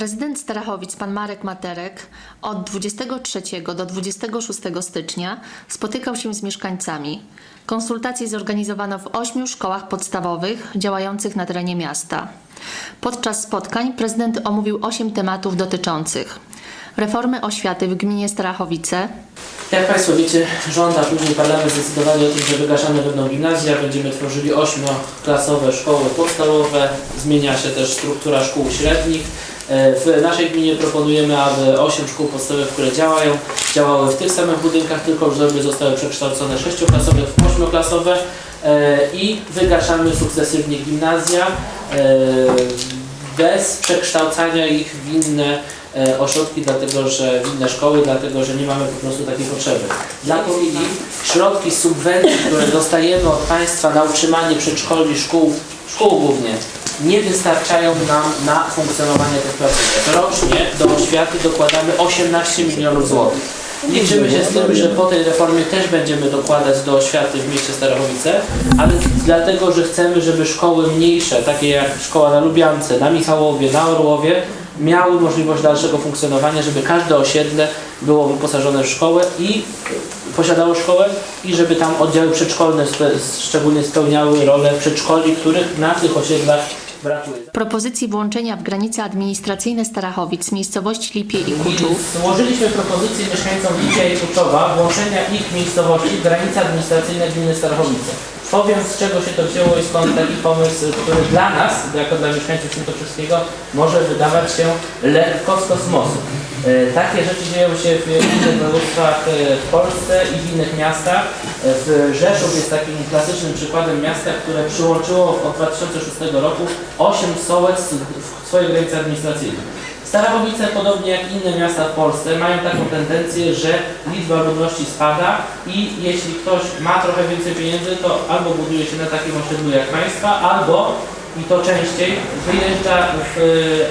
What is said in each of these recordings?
Prezydent Starachowic, pan Marek Materek, od 23 do 26 stycznia spotykał się z mieszkańcami. Konsultacje zorganizowano w ośmiu szkołach podstawowych działających na terenie miasta. Podczas spotkań prezydent omówił osiem tematów dotyczących reformy oświaty w gminie Starachowice, Jak Państwo wiecie, rząd, a później parlament zdecydowali o tym, że wygaszane będą gimnazja, będziemy tworzyli ośmioklasowe szkoły podstawowe, zmienia się też struktura szkół średnich. E, W naszej gminie proponujemy, aby 8 szkół podstawowych, które działają, działały w tych samych budynkach, tylko żeby zostały przekształcone sześcioklasowe w ośmioklasowe e, i wygaszamy sukcesywnie gimnazja e, bez przekształcania ich w inne ośrodki, dlatego że w inne szkoły, dlatego że nie mamy po prostu takiej potrzeby. Dla chwili środki subwencji, które dostajemy od państwa na utrzymanie przedszkoli, szkół, szkół głównie, nie wystarczają nam na funkcjonowanie tych placówek. Rocznie do oświaty dokładamy 18 milionów złotych. Liczymy się z tym, że po tej reformie też będziemy dokładać do oświaty w mieście Starachowice, ale dlatego, że chcemy, żeby szkoły mniejsze, takie jak szkoła na Lubiance, na Michałowie, na Orłowie, miały możliwość dalszego funkcjonowania, żeby każde osiedle było wyposażone w szkołę i posiadało szkołę i żeby tam oddziały przedszkolne szczególnie spełniały rolę przedszkoli, których na tych osiedlach brakuje. propozycji włączenia w granice administracyjne Starachowic miejscowości Lipie i Kuczów, Złożyliśmy propozycję mieszkańcom Licia i Kuczowa włączenia ich miejscowości w granice administracyjne gminy Starachowice. Powiem z czego się to wzięło i skąd taki pomysł, który dla nas, jako dla mieszkańców Świętokrzyskiego, może wydawać się lekko z kosmosu. E, Takie rzeczy dzieją się w innych województwach e, w Polsce i w innych miastach. E, W Rzeszów jest takim klasycznym przykładem miasta, które przyłączyło od 2006 roku 8 sołec w swojej granicy administracyjnej. Starachowice, podobnie jak inne miasta w Polsce, mają taką tendencję, że liczba ludności spada i jeśli ktoś ma trochę więcej pieniędzy, to albo buduje się na takim osiedlu jak państwa, albo, i to częściej, wyjeżdża w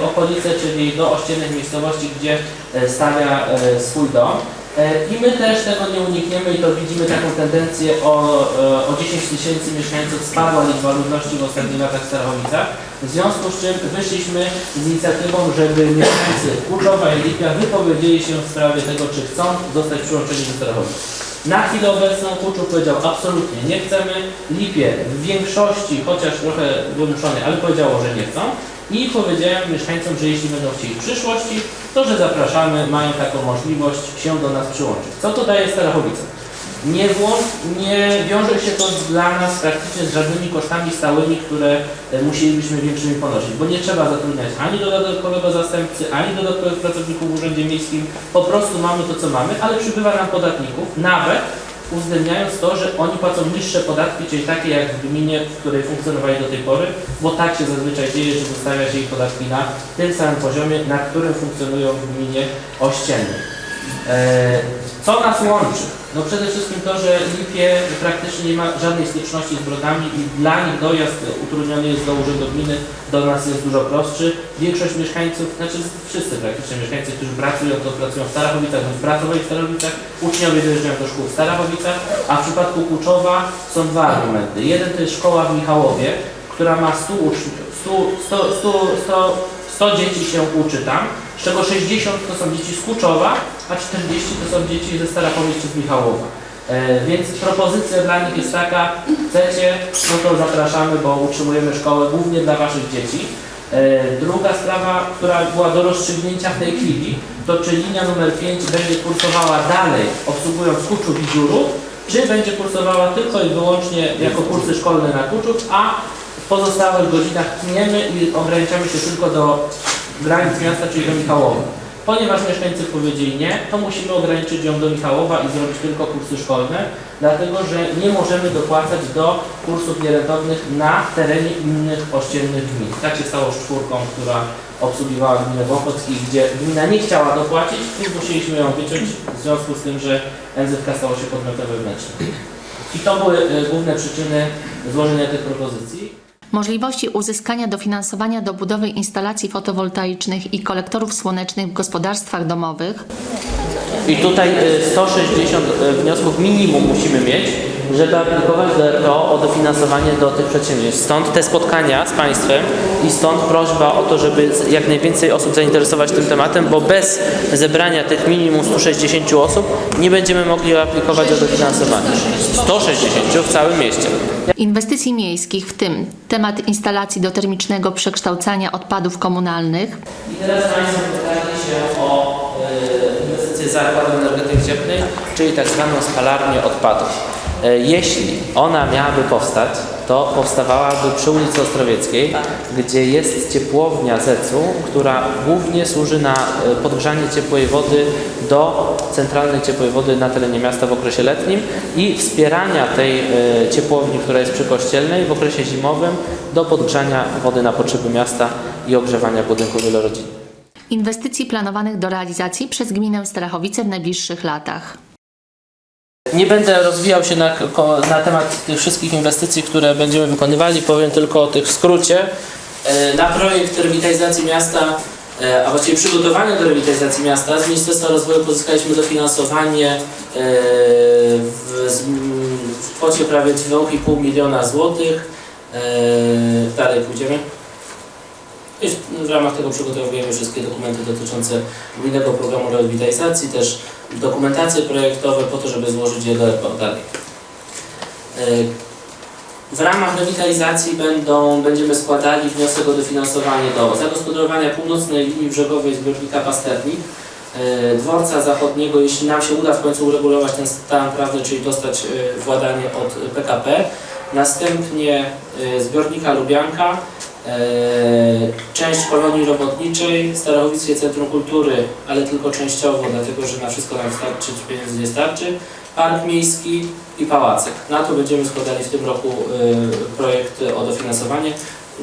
e, okolice, czyli do ościennych miejscowości, gdzie e, stawia e, swój dom. E, I my też tego nie unikniemy i to widzimy taką tendencję o, e, o 10 tysięcy mieszkańców spadła liczba ludności w ostatnich latach w Starachowicach. W związku z czym wyszliśmy z inicjatywą, żeby mieszkańcy Kurczowa i Lipia wypowiedzieli się w sprawie tego, czy chcą zostać przyłączeni do Starachowic. Na chwilę obecną Kuczów powiedział absolutnie nie chcemy. Lipie w większości, chociaż trochę wymuszony, ale powiedziało, że nie chcą. I powiedziałem mieszkańcom, że jeśli będą chcieli w przyszłości, to że zapraszamy, mają taką możliwość się do nas przyłączyć. Co to daje Starachowice? Nie, nie wiąże się to dla nas praktycznie z żadnymi kosztami stałymi, które e, musielibyśmy większymi ponosić, bo nie trzeba zatrudniać ani dodatkowego zastępcy, ani dodatkowych pracowników w Urzędzie Miejskim. Po prostu mamy to, co mamy, ale przybywa nam podatników, nawet uwzględniając to, że oni płacą niższe podatki, czyli takie jak w gminie, w której funkcjonowali do tej pory, bo tak się zazwyczaj dzieje, że zostawia się ich podatki na tym samym poziomie, na którym funkcjonują w gminie ościennej. E, Co nas łączy? No przede wszystkim to, że Lipie praktycznie nie ma żadnej styczności z Brodami i dla nich dojazd utrudniony jest do urzędu gminy, do nas jest dużo prostszy. Większość mieszkańców, znaczy wszyscy praktycznie mieszkańcy, którzy pracują, to pracują w Starachowicach bądź pracowali w Starachowicach, uczniowie dojeżdżają do szkół w Starachowicach, a w przypadku Kuczowa są dwa argumenty. Jeden to jest szkoła w Michałowie, która ma 100 uczniów, 100, 100, 100, 100, 100 dzieci się uczy tam, z czego 60 to są dzieci z Kuczowa, a 40 to są dzieci ze Starachowic czy z Michałowa. E, więc propozycja dla nich jest taka, chcecie, no to zapraszamy, bo utrzymujemy szkołę głównie dla Waszych dzieci. E, druga sprawa, która była do rozstrzygnięcia w tej chwili, to czy linia numer 5 będzie kursowała dalej, obsługując Kuczów i Dziurów, czy będzie kursowała tylko i wyłącznie jako kursy szkolne na Kuczów, a w pozostałych godzinach tniemy i ograniczamy się tylko do granic miasta, czyli do Michałowa. Ponieważ mieszkańcy powiedzieli nie, to musimy ograniczyć ją do Michałowa i zrobić tylko kursy szkolne, dlatego że nie możemy dopłacać do kursów nierentownych na terenie innych ościennych gmin. Tak się stało z czwórką, która obsługiwała gminę Wąchockich, gdzie gmina nie chciała dopłacić i musieliśmy ją wyciąć w związku z tym, że NZK stało się podmiotem wewnętrznym. I to były e, główne przyczyny złożenia tych propozycji. Możliwości uzyskania dofinansowania do budowy instalacji fotowoltaicznych i kolektorów słonecznych w gospodarstwach domowych, I tutaj e, 160 wniosków minimum musimy mieć, żeby aplikować do RPO o dofinansowanie do tych przedsięwzięć. Stąd te spotkania z Państwem i stąd prośba o to, żeby jak najwięcej osób zainteresować tym tematem, bo bez zebrania tych minimum 160 osób nie będziemy mogli aplikować o dofinansowanie. 160 w całym mieście. Inwestycji miejskich, w tym temat instalacji do termicznego przekształcania odpadów komunalnych, I teraz Państwo pytali się o e, inwestycje zakładu energetyki cieplnej, czyli tak zwaną spalarnię odpadów. E, Jeśli ona miałaby powstać, to powstawałaby przy ulicy Ostrowieckiej, gdzie jest ciepłownia ZEC-u, która głównie służy na e, podgrzanie ciepłej wody do centralnej ciepłej wody na terenie miasta w okresie letnim i wspierania tej e, ciepłowni, która jest przy Kościelnej w okresie zimowym do podgrzania wody na potrzeby miasta i ogrzewania budynków wielorodzinnych. inwestycji planowanych do realizacji przez gminę Starachowice w najbliższych latach. Nie będę rozwijał się na, na temat tych wszystkich inwestycji, które będziemy wykonywali, powiem tylko o tych w skrócie. E, Na projekt rewitalizacji miasta, e, a właściwie przygotowania do rewitalizacji miasta z Ministerstwa Rozwoju pozyskaliśmy dofinansowanie e, w, w kwocie prawie 2,5 miliona złotych. Dalej pójdziemy. I w, ramach tego przygotowujemy wszystkie dokumenty dotyczące gminnego programu rewitalizacji, też dokumentacje projektowe po to, żeby złożyć je do ERPO dalej. E, W ramach rewitalizacji będą, będziemy składali wniosek o dofinansowanie do zagospodarowania północnej linii brzegowej zbiornika Pasternik, e, dworca zachodniego, jeśli nam się uda w końcu uregulować ten stan prawny, czyli dostać e, władanie od PKP, następnie zbiornika Lubianka, część kolonii robotniczej, Starachowickie Centrum Kultury, ale tylko częściowo, dlatego że na wszystko nam starczy, czy pieniędzy nie starczy, Park Miejski i Pałacek. Na to będziemy składali w tym roku y, projekt o dofinansowanie.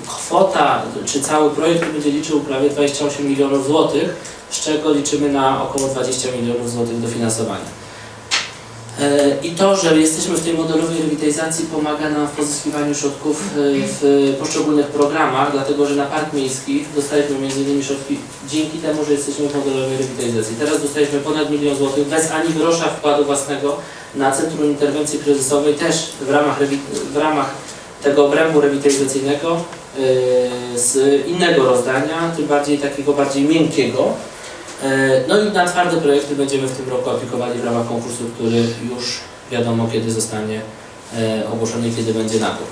Kwota, czy cały projekt będzie liczył prawie 28 milionów złotych, z czego liczymy na około 20 milionów złotych dofinansowania. E, I to, że jesteśmy w tej modelowej rewitalizacji pomaga nam w pozyskiwaniu środków e, w poszczególnych programach, dlatego że na Park Miejski dostaliśmy m.in. środki dzięki temu, że jesteśmy w modelowej rewitalizacji. Teraz dostaliśmy ponad milion złotych bez ani grosza wkładu własnego na Centrum Interwencji Kryzysowej, też w ramach, w ramach tego obrębu rewitalizacyjnego e, z innego rozdania, tym bardziej takiego bardziej miękkiego. E, No i na twarde projekty będziemy w tym roku aplikowali w ramach konkursu, który już wiadomo kiedy zostanie e, ogłoszony i kiedy będzie nabór.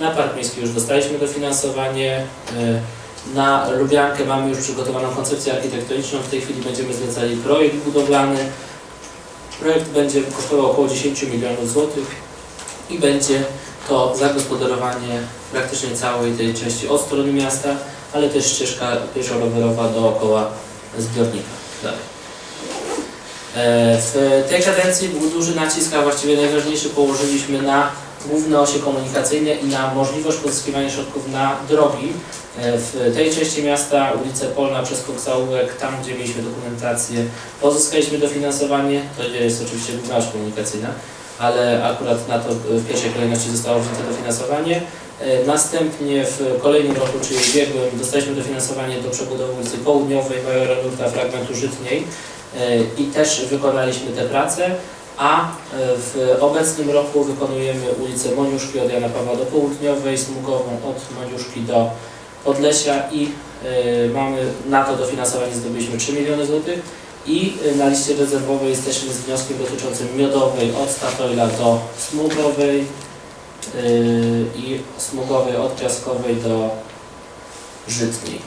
Na Park Miejski już dostaliśmy dofinansowanie. e, Na Lubiankę mamy już przygotowaną koncepcję architektoniczną. W tej chwili będziemy zlecali projekt budowlany. Projekt będzie kosztował około 10 milionów złotych i będzie to zagospodarowanie praktycznie całej tej części od strony miasta ale też ścieżka pieszo-rowerowa dookoła zbiornika. E, W tej kadencji był duży nacisk, a właściwie najważniejszy położyliśmy na główne osie komunikacyjne i na możliwość pozyskiwania środków na drogi. E, W tej części miasta, ulicę Polna przez Kokzałówek, tam gdzie mieliśmy dokumentację, pozyskaliśmy dofinansowanie, to jest oczywiście główna oś komunikacyjna, ale akurat na to w pierwszej kolejności zostało wzięte dofinansowanie. E, Następnie w kolejnym roku, czyli ubiegłym, dostaliśmy dofinansowanie do przebudowy ulicy Południowej Majora Nurta fragmentu Żytniej e, i też wykonaliśmy te prace, a e, w obecnym roku wykonujemy ulicę Moniuszki od Jana Pawła do Południowej, Smugową od Moniuszki do Podlesia i mamy na to dofinansowanie zdobyliśmy 3 miliony złotych i na liście rezerwowej jesteśmy z wnioskiem dotyczącym Miodowej od Statoila do Smugowej, i smugowej od Piaskowej do Żytniej.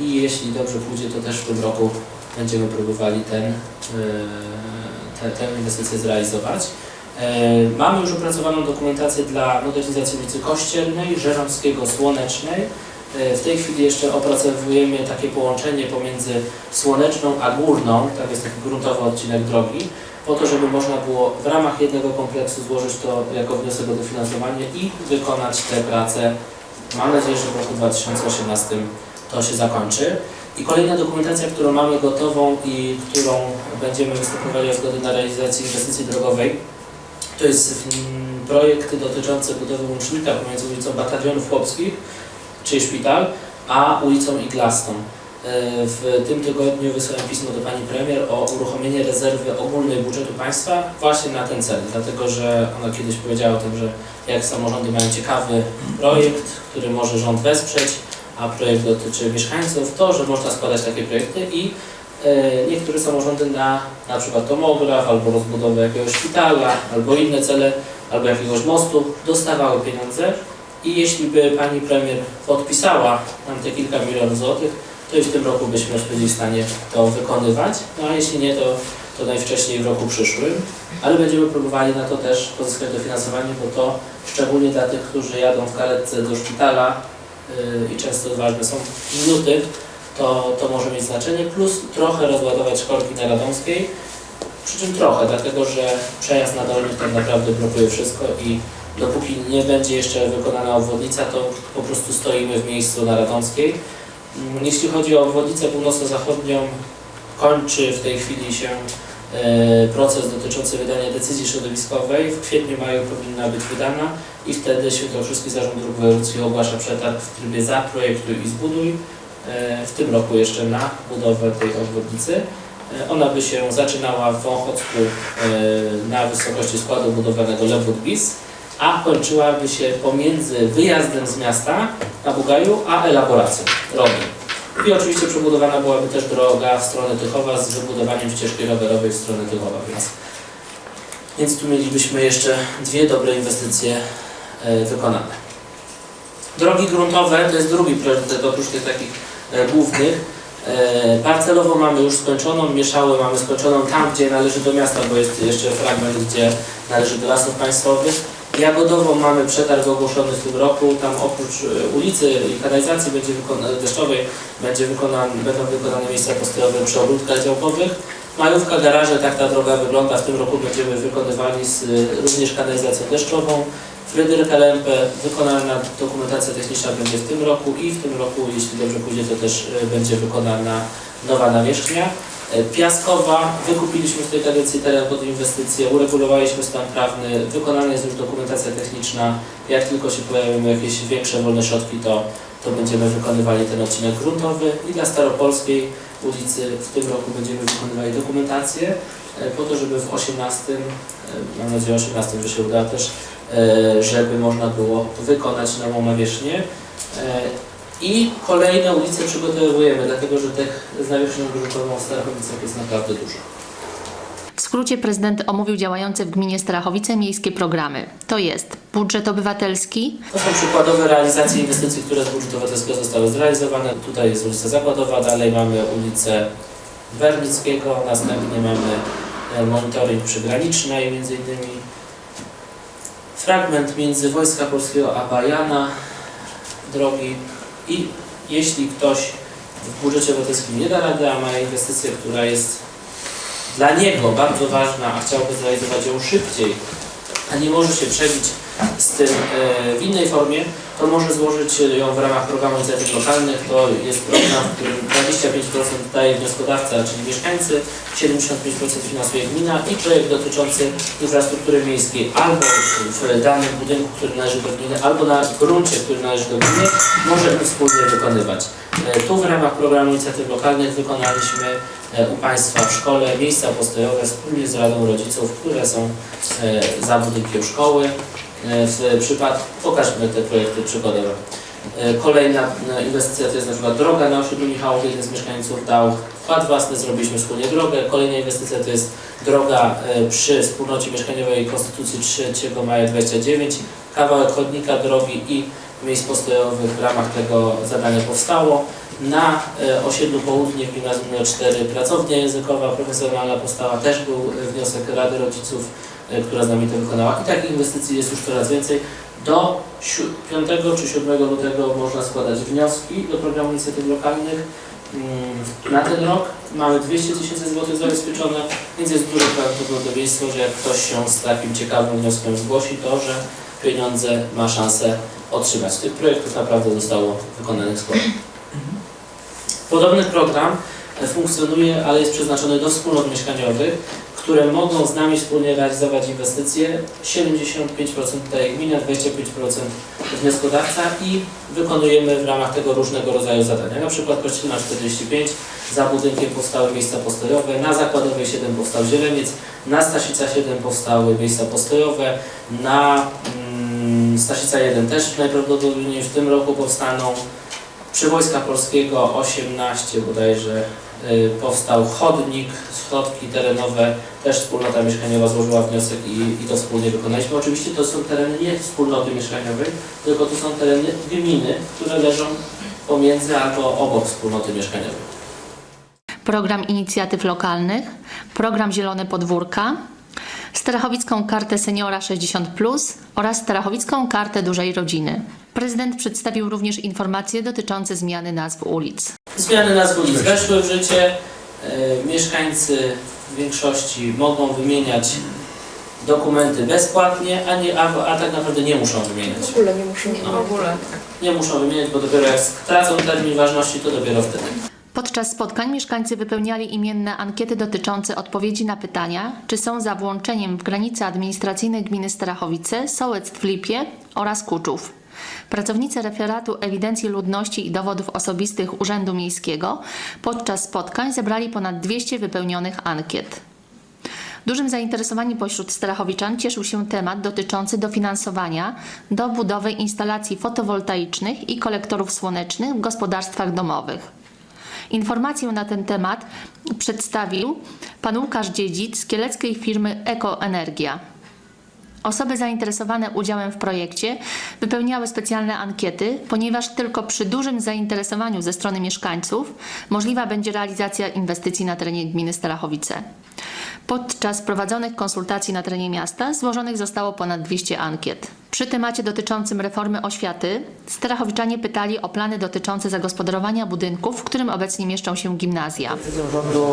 Yy, I jeśli dobrze pójdzie, to też w tym roku będziemy próbowali ten, yy, te, tę inwestycję zrealizować. Mamy już opracowaną dokumentację dla modernizacji ulicy Kościelnej, Żeromskiego, Słonecznej. W tej chwili jeszcze opracowujemy takie połączenie pomiędzy Słoneczną a Górną, tak jest taki gruntowy odcinek drogi, po to, żeby można było w ramach jednego kompleksu złożyć to jako wniosek o dofinansowanie i wykonać te prace. Mam nadzieję, że w roku 2018 to się zakończy. I kolejna dokumentacja, którą mamy gotową i którą będziemy występowali o zgodę na realizację inwestycji drogowej, to jest projekt dotyczący budowy łącznika pomiędzy ulicą Batalionów Chłopskich, czyli szpital, a ulicą Iglastą. W tym tygodniu wysłałem pismo do Pani Premier o uruchomienie rezerwy ogólnej budżetu państwa właśnie na ten cel, dlatego że ona kiedyś powiedziała o tym, że jak samorządy mają ciekawy projekt, który może rząd wesprzeć, a projekt dotyczy mieszkańców, to, że można składać takie projekty i e, niektóre samorządy na na przykład tomograf, albo rozbudowę jakiegoś szpitala, albo inne cele, albo jakiegoś mostu dostawały pieniądze. I jeśli by Pani Premier podpisała nam te kilka milionów złotych, to i w tym roku byśmy już byli w stanie to wykonywać, no a jeśli nie, to, to najwcześniej w roku przyszłym, ale będziemy próbowali na to też pozyskać dofinansowanie, bo to szczególnie dla tych, którzy jadą w karetce do szpitala yy, i często ważne są minuty, to, to może mieć znaczenie, plus trochę rozładować szkolki na Radomskiej, przy czym trochę, dlatego że przejazd na Dolnych tak naprawdę blokuje wszystko i dopóki nie będzie jeszcze wykonana obwodnica, to po prostu stoimy w miejscu na Radomskiej. Mm, Jeśli chodzi o obwodnicę północno-zachodnią, kończy w tej chwili się e, proces dotyczący wydania decyzji środowiskowej. W kwietniu, maju powinna być wydana i wtedy Świętokrzyski Zarząd Dróg Wojewódzkich ogłasza przetarg w trybie zaprojektuj i zbuduj. E, W tym roku jeszcze na budowę tej obwodnicy. E, Ona by się zaczynała w Wąchocku e, na wysokości składu budowanego Lewód-Bis, a kończyłaby się pomiędzy wyjazdem z miasta na Bugaju, a elaboracją drogi. I oczywiście przebudowana byłaby też droga w stronę Tychowa z wybudowaniem ścieżki rowerowej w stronę Tychowa, więc, więc tu mielibyśmy jeszcze dwie dobre inwestycje e, wykonane. Drogi gruntowe to jest drugi priorytet oprócz tych takich e, głównych. E, Parcelowo mamy już skończoną, mieszały mamy skończoną tam, gdzie należy do miasta, bo jest jeszcze fragment, gdzie należy do lasów państwowych. Jagodową mamy przetarg ogłoszony w tym roku, tam oprócz e, ulicy i kanalizacji będzie deszczowej będzie wykonane, będą wykonane miejsca postojowe przy ogródkach działkowych. Majówka, garaże, tak ta droga wygląda. W tym roku będziemy wykonywali z, e, również kanalizacją deszczową. Fryderyka Lempę, wykonana dokumentacja techniczna będzie w tym roku i w tym roku, jeśli dobrze pójdzie, to też e, będzie wykonana nowa nawierzchnia. E, Piaskowa, wykupiliśmy w tej kadencji teren pod inwestycje, uregulowaliśmy stan prawny, wykonana jest już dokumentacja techniczna. Jak tylko się pojawią jakieś większe wolne środki, to, to będziemy wykonywali ten odcinek gruntowy i dla Staropolskiej ulicy w tym roku będziemy wykonywali dokumentację e, po to, żeby w 18, e, mam nadzieję 18, że się uda też, żeby można było wykonać nową nawierzchnię. I kolejne ulice przygotowujemy, dlatego że tych z nawierzchnią w Starachowicach jest naprawdę dużo. W skrócie prezydent omówił działające w gminie Starachowice miejskie programy. To jest budżet obywatelski, To są przykładowe realizacje inwestycji, które z budżetu obywatelskiego zostały zrealizowane. Tutaj jest ulica Zakładowa, dalej mamy ulicę Wernickiego, następnie mamy e, monitoring przygraniczny, między innymi fragment między Wojska Polskiego a Bajana drogi i jeśli ktoś w budżecie obywatelskim nie da rady, a ma inwestycję, która jest dla niego bardzo ważna, a chciałby zrealizować ją szybciej, a nie może się przebić z tym e, w innej formie, to może złożyć ją w ramach programu inicjatyw lokalnych. To jest program, w którym 25% daje wnioskodawca, czyli mieszkańcy, 75% finansuje gmina i projekt dotyczący infrastruktury miejskiej albo w danym budynku, który należy do gminy, albo na gruncie, który należy do gminy, możemy wspólnie wykonywać. E, Tu w ramach programu inicjatyw lokalnych wykonaliśmy e, u Państwa w szkole miejsca postojowe wspólnie z Radą Rodziców, które są e, za budynkiem szkoły. E, W przypadku, pokażmy te projekty przykładowe. Kolejna e, inwestycja to jest na przykład droga na osiedlu Michałów. Jeden z mieszkańców dał wkład własny, zrobiliśmy wspólnie drogę. Kolejna inwestycja to jest droga e, przy wspólnocie mieszkaniowej Konstytucji 3 maja 29. Kawałek chodnika, drogi i miejsc postojowych w ramach tego zadania powstało. Na osiedlu Południe w gimnazjum nr 4 pracownia językowa profesjonalna powstała. Też był wniosek Rady Rodziców, która z nami to wykonała. I takich inwestycji jest już coraz więcej. Do siu- 5 czy 7 lutego można składać wnioski do programu inicjatyw lokalnych. Mm, Na ten rok mamy 200 tysięcy złotych zabezpieczone, więc jest duże prawdopodobieństwo, że jak ktoś się z takim ciekawym wnioskiem zgłosi, to że pieniądze ma szansę otrzymać. Tych projektów naprawdę zostało wykonanych sporo. Podobny program e, funkcjonuje, ale jest przeznaczony do wspólnot mieszkaniowych, które mogą z nami wspólnie realizować inwestycje. 75% daje gmina, 25% wnioskodawca i wykonujemy w ramach tego różnego rodzaju zadania. Na przykład Kościelna 45, za budynkiem powstały miejsca postojowe, na Zakładowej 7 powstał Zieleniec, na Staszica 7 powstały miejsca postojowe, na mm, Staszica 1 też najprawdopodobniej w tym roku powstaną. Przy Wojska Polskiego 18 bodajże powstał chodnik, schodki terenowe, też wspólnota mieszkaniowa złożyła wniosek i, i to wspólnie wykonaliśmy. Oczywiście to są tereny nie wspólnoty mieszkaniowej, tylko to są tereny gminy, które leżą pomiędzy albo obok wspólnoty mieszkaniowej. program inicjatyw lokalnych, program Zielone Podwórka, Starachowicką Kartę Seniora 60 oraz Starachowicką Kartę Dużej Rodziny. Prezydent przedstawił również informacje dotyczące zmiany nazw ulic. Zmiany nazw ulic weszły w życie. E, Mieszkańcy w większości mogą wymieniać dokumenty bezpłatnie, a, nie, a, a tak naprawdę nie muszą wymieniać. W ogóle nie muszę. No. W ogóle. Nie muszą wymieniać, bo dopiero jak stracą termin ważności, to dopiero wtedy. Podczas spotkań mieszkańcy wypełniali imienne ankiety dotyczące odpowiedzi na pytania, czy są za włączeniem w granice administracyjne gminy Starachowice, Sołectw Lipie oraz Kuczów. Pracownicy referatu ewidencji ludności i dowodów osobistych Urzędu Miejskiego podczas spotkań zebrali ponad 200 wypełnionych ankiet. Dużym zainteresowaniem pośród Starachowiczan cieszył się temat dotyczący dofinansowania do budowy instalacji fotowoltaicznych i kolektorów słonecznych w gospodarstwach domowych. Informację na ten temat przedstawił pan Łukasz Dziedzic z kieleckiej firmy Ekoenergia. Osoby zainteresowane udziałem w projekcie wypełniały specjalne ankiety, ponieważ tylko przy dużym zainteresowaniu ze strony mieszkańców możliwa będzie realizacja inwestycji na terenie gminy Starachowice. Podczas prowadzonych konsultacji na terenie miasta złożonych zostało ponad 200 ankiet. Przy temacie dotyczącym reformy oświaty Starachowiczanie pytali o plany dotyczące zagospodarowania budynków, w którym obecnie mieszczą się gimnazja. Decyzją rządu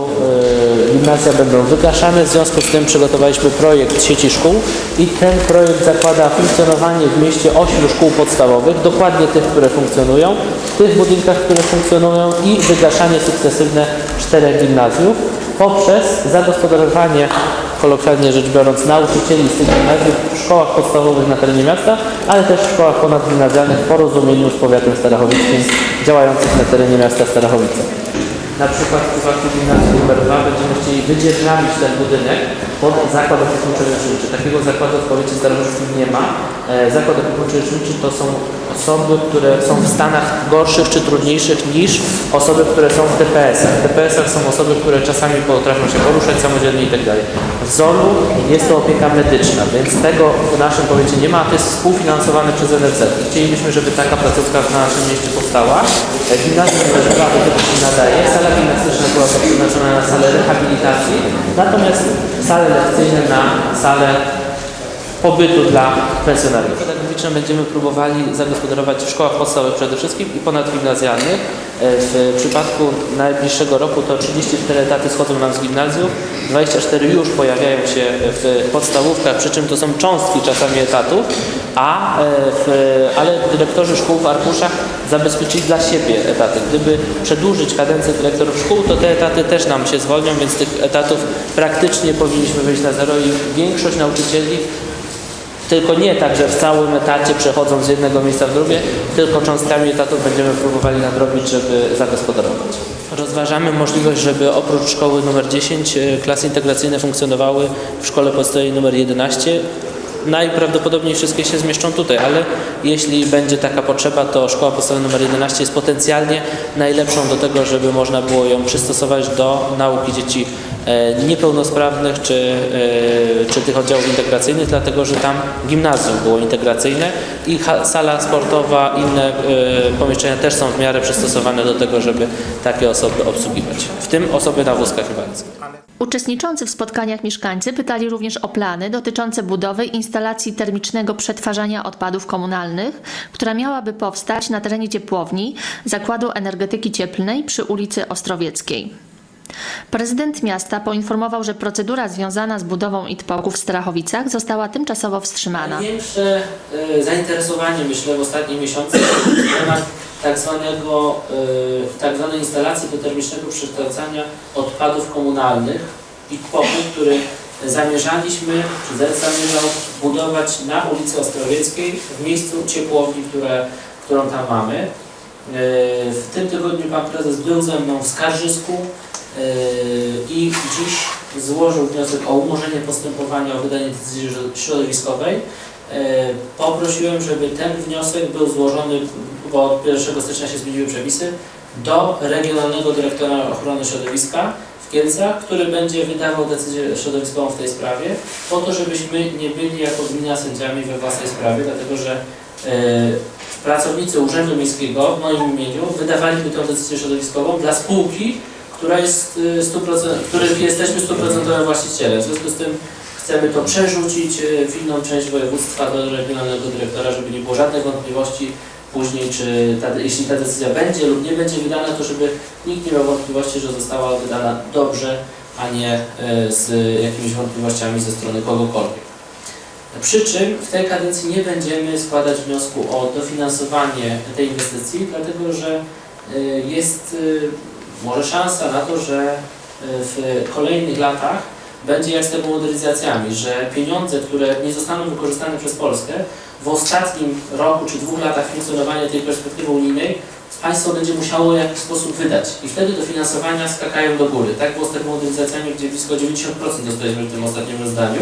e, gimnazja będą wygaszane, w związku z tym przygotowaliśmy projekt sieci szkół i ten projekt zakłada funkcjonowanie w mieście ośmiu szkół podstawowych, dokładnie tych, które funkcjonują, w tych budynkach, które funkcjonują i wygaszanie sukcesywne czterech gimnazjów poprzez zagospodarowanie, kolokwialnie rzecz biorąc, nauczycieli z tych gimnazjów w szkołach podstawowych na terenie miasta, ale też w szkołach ponadgimnazjalnych w porozumieniu z powiatem starachowickim działających na terenie miasta Starachowice. Na przykład w przypadku gimnazjum numer 2 będziemy chcieli wydzierżawić ten budynek pod zakład opiekuńczy-leczniczy. Takiego zakładu w powiecie starowickim nie ma. E, Zakład opiekuńczy-leczniczy to są osoby, które są w stanach gorszych czy trudniejszych niż osoby, które są w DPS-ach. W DPS-ach są osoby, które czasami potrafią się poruszać samodzielnie i tak. W ZOL-u jest to opieka medyczna, więc tego w naszym powiecie nie ma, a to jest współfinansowane przez NFZ. Chcielibyśmy, żeby taka placówka w naszym mieście powstała. E, Gimnazjum 2 do tego się nadaje. Sala gimnastyczna była przeznaczona na salę rehabilitacji, natomiast sale lekcyjne na salę pobytu dla pensjonariuszy. Pedagogiczne będziemy próbowali zagospodarować w szkołach podstawowych przede wszystkim i ponadgimnazjalnych. E, W przypadku najbliższego roku to 34 etaty schodzą nam z gimnazjów, 24 już pojawiają się w podstawówkach, przy czym to są cząstki czasami etatów, a e, w, ale dyrektorzy szkół w arkuszach zabezpieczyli dla siebie etaty. Gdyby przedłużyć kadencję dyrektorów szkół, to te etaty też nam się zwolnią, więc tych etatów praktycznie powinniśmy wejść na zero i większość nauczycieli tylko nie tak, że w całym etacie przechodzą z jednego miejsca w drugie, tylko cząstkami etatów będziemy próbowali nadrobić, żeby zagospodarować. Rozważamy możliwość, żeby oprócz szkoły numer 10 e, klasy integracyjne funkcjonowały w szkole podstawowej numer 11. Najprawdopodobniej wszystkie się zmieszczą tutaj, ale jeśli będzie taka potrzeba, to szkoła podstawowa numer 11 jest potencjalnie najlepszą do tego, żeby można było ją przystosować do nauki dzieci e, niepełnosprawnych czy, e, czy tych oddziałów integracyjnych, dlatego że tam gimnazjum było integracyjne i sala sportowa, inne e, pomieszczenia też są w miarę przystosowane do tego, żeby takie osoby obsługiwać, w tym osoby na wózkach inwalidzkich. Uczestniczący w spotkaniach mieszkańcy pytali również o plany dotyczące budowy instalacji termicznego przetwarzania odpadów komunalnych, która miałaby powstać na terenie ciepłowni Zakładu Energetyki Cieplnej przy ulicy Ostrowieckiej. Prezydent miasta poinformował, że procedura związana z budową ITPOK-u w Strachowicach została tymczasowo wstrzymana. Największe e, zainteresowanie, myślę, w ostatnich miesiącach temat tak zwanego, e, tak zwanej instalacji do termicznego przekształcania odpadów komunalnych i który zamierzaliśmy, czy zamierzał budować na ulicy Ostrowieckiej w miejscu ciepłowni, które, którą tam mamy. E, W tym tygodniu Pan Prezes był ze mną w Skarżysku e, i dziś złożył wniosek o umorzenie postępowania o wydanie decyzji środowiskowej. Poprosiłem, żeby ten wniosek był złożony, bo od 1 stycznia się zmieniły przepisy, do Regionalnego Dyrektora Ochrony Środowiska w Kielcach, który będzie wydawał decyzję środowiskową w tej sprawie, po to, żebyśmy nie byli jako gmina sędziami we własnej sprawie, dlatego że e, pracownicy Urzędu Miejskiego w moim imieniu wydawaliby tę decyzję środowiskową dla spółki, która jest e, 100%, których jesteśmy 100% właścicielem. W związku z tym chcemy to przerzucić e, w inną część województwa do regionalnego dyrektora, żeby nie było żadnych wątpliwości później, czy ta, jeśli ta decyzja będzie lub nie będzie wydana, to żeby nikt nie miał wątpliwości, że została wydana dobrze, a nie e, z jakimiś wątpliwościami ze strony kogokolwiek. Przy czym w tej kadencji nie będziemy składać wniosku o dofinansowanie tej inwestycji, dlatego że e, jest e, może szansa na to, że w kolejnych latach będzie jak z tymi modernizacjami, że pieniądze, które nie zostaną wykorzystane przez Polskę, w ostatnim roku czy dwóch latach funkcjonowania tej perspektywy unijnej państwo będzie musiało w jakiś sposób wydać i wtedy dofinansowania skakają do góry. Tak było z termomodernizacjami, gdzie blisko 90% dostaliśmy w tym ostatnim rozdaniu,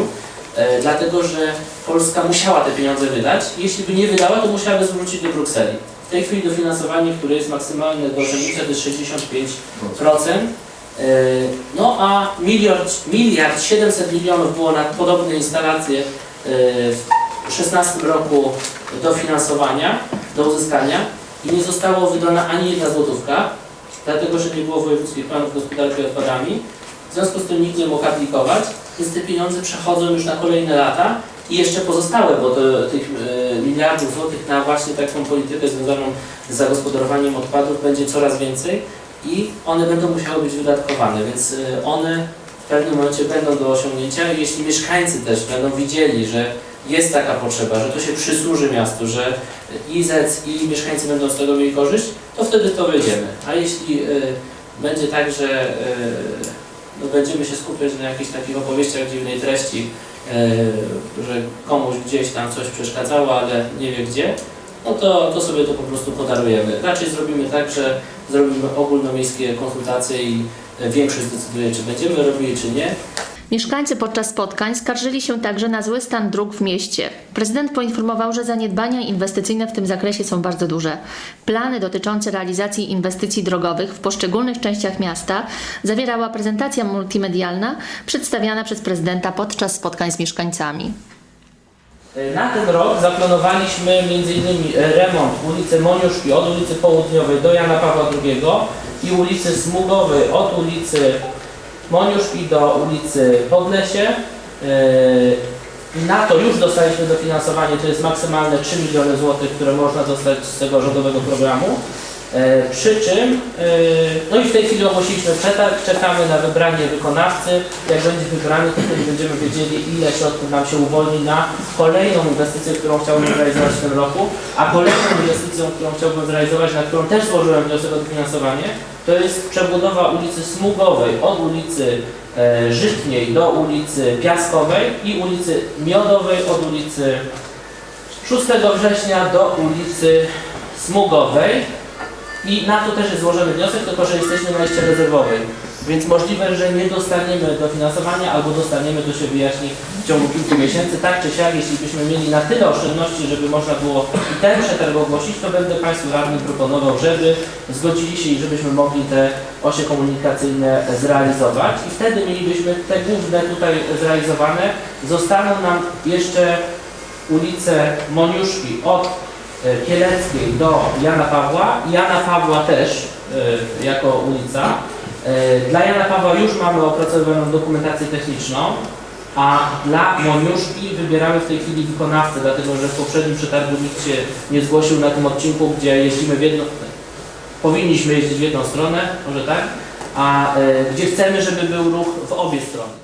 e, dlatego że Polska musiała te pieniądze wydać. Jeśli by nie wydała, to musiałaby zwrócić do Brukseli. W tej chwili dofinansowanie, które jest maksymalne do osiągnięcia, to jest 65%. E, No a miliard, miliard 700 milionów było na podobne instalacje e, 2016 roku dofinansowania, do uzyskania i nie zostało wydana ani jedna złotówka, dlatego że nie było wojewódzkich planów gospodarki odpadami. W związku z tym nikt nie mógł aplikować, więc te pieniądze przechodzą już na kolejne lata i jeszcze pozostałe, bo to, tych e, miliardów złotych na właśnie taką politykę związaną z zagospodarowaniem odpadów będzie coraz więcej i one będą musiały być wydatkowane, więc e, one w pewnym momencie będą do osiągnięcia jeśli mieszkańcy też będą widzieli, że jest taka potrzeba, że to się przysłuży miastu, że i ZEC i mieszkańcy będą z tego mieli korzyść, to wtedy to wejdziemy. A jeśli y, będzie tak, że y, no będziemy się skupiać na jakichś takich opowieściach dziwnej treści, y, że komuś gdzieś tam coś przeszkadzało, ale nie wie gdzie, no to, to sobie to po prostu podarujemy. Raczej zrobimy tak, że zrobimy ogólnomiejskie konsultacje i większość zdecyduje, czy będziemy robili, czy nie. Mieszkańcy podczas spotkań skarżyli się także na zły stan dróg w mieście. Prezydent poinformował, że zaniedbania inwestycyjne w tym zakresie są bardzo duże. Plany dotyczące realizacji inwestycji drogowych w poszczególnych częściach miasta zawierała prezentacja multimedialna przedstawiana przez prezydenta podczas spotkań z mieszkańcami. Na ten rok zaplanowaliśmy m.in. remont ulicy Moniuszki od ulicy Południowej do Jana Pawła II i ulicy Smugowej od ulicy Moniuszki do ulicy Podlesie. Yy, Na to już dostaliśmy dofinansowanie, to jest maksymalne 3 miliony złotych, które można dostać z tego rządowego programu. E, Przy czym, e, no i w tej chwili ogłosiliśmy przetarg, czekamy na wybranie wykonawcy. Jak będzie wybrany, to wtedy będziemy wiedzieli, ile środków nam się uwolni na kolejną inwestycję, którą chciałbym zrealizować w tym roku. A kolejną inwestycją, którą chciałbym zrealizować, na którą też złożyłem wniosek o dofinansowanie, to jest przebudowa ulicy Smugowej od ulicy e, Żytniej do ulicy Piaskowej i ulicy Miodowej od ulicy 6 września do ulicy Smugowej. I na to też jest wniosek, tylko że jesteśmy na liście rezerwowej. Więc możliwe, że nie dostaniemy dofinansowania albo dostaniemy, to się wyjaśni w ciągu kilku miesięcy. Tak czy siak, jeśli byśmy mieli na tyle oszczędności, żeby można było i ten przetarg ogłosić, to będę Państwu radnym proponował, żeby zgodzili się i żebyśmy mogli te osie komunikacyjne zrealizować. I wtedy mielibyśmy te główne tutaj zrealizowane. Zostaną nam jeszcze ulice Moniuszki od Kieleckiej do Jana Pawła. Jana Pawła też e, jako ulica. E, Dla Jana Pawła już mamy opracowaną dokumentację techniczną, a dla Moniuszki wybieramy w tej chwili wykonawcę, dlatego że w poprzednim przetargu nikt się nie zgłosił na tym odcinku, gdzie jeździmy w jedną, powinniśmy jeździć w jedną stronę, może tak, a e, gdzie chcemy, żeby był ruch w obie strony.